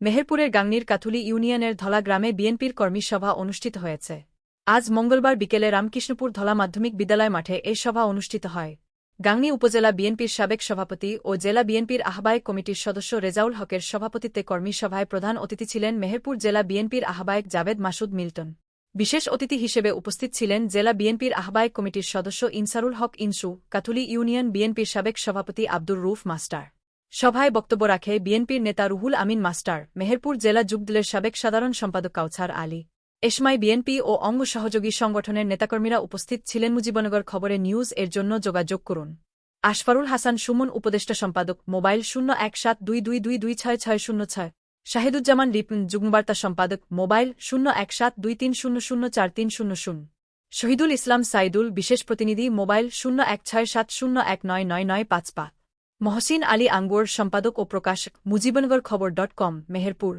মেহেরপুরের গাংনীর কাথুলি ইউনিয়নের ধলা গ্রামে বিএনপির কর্মী সভা অনুষ্ঠিত হয়েছে। আজ মঙ্গলবার বিকেলে রামকৃষ্ণপুর ধলা মাধ্যমিক বিদ্যালয় মাঠে এই সভা অনুষ্ঠিত হয়। গাংনী উপজেলা বিএনপির সাবেক সভাপতি ও জেলা বিএনপির আহ্বায়ক কমিটির সদস্য রেজাউল হকের সভাপতিত্বে কর্মী সভায় প্রধান অতিথি ছিলেন মেহেরপুর জেলা বিএনপির আহ্বায়ক জাভেদ মাসুদ মিল্টন। বিশেষ অতিথি হিসেবে উপস্থিত ছিলেন জেলা বিএনপির আহ্বায়ক কমিটির সদস্য ইনসারুল হক ইনসু, কাথুলি ইউনিয়ন বিএনপির সাবেক সভাপতি আব্দুর রুফ মাস্টার। সভায় বক্তব্য রাখে বিএনপির নেতা রুহুল আমিন মাস্টার, মেহেরপুর জেলা যুগদলের সাবেক সাধারণ সম্পাদক কাউছার আলী। এসময় বিএনপি ও অঙ্গ সহযোগী সংগঠনের নেতাকর্মীরা উপস্থিত ছিলেন মুজিবনগর খবরে নিউজ এর জন্য যোগাযোগ করুন। আশফারুল হাসান সুমন উপদেষ্টা সম্পাদক, মোবাইল শূন্য এক সাত দুই দুই দুই দুই ছয় ছয় শূন্য ছয়। শাহিদুজ্জামান রিপন যুগ্মবার্তা সম্পাদক, মোবাইল শূন্য এক সাত দুই তিন শূন্য শূন্য চার তিন শূন্য শূন্য। শহীদুল ইসলাম সাইদুল, বিশেষ প্রতিনিধি, মোবাইল শূন্য এক ছয় সাত শূন্য এক নয় নয় নয় পাঁচ পাঁচ। মহসিন আলী আঙ্গুর সম্পাদক ও প্রকাশক মুজিবনগর খবর ডট কম মেহেরপুর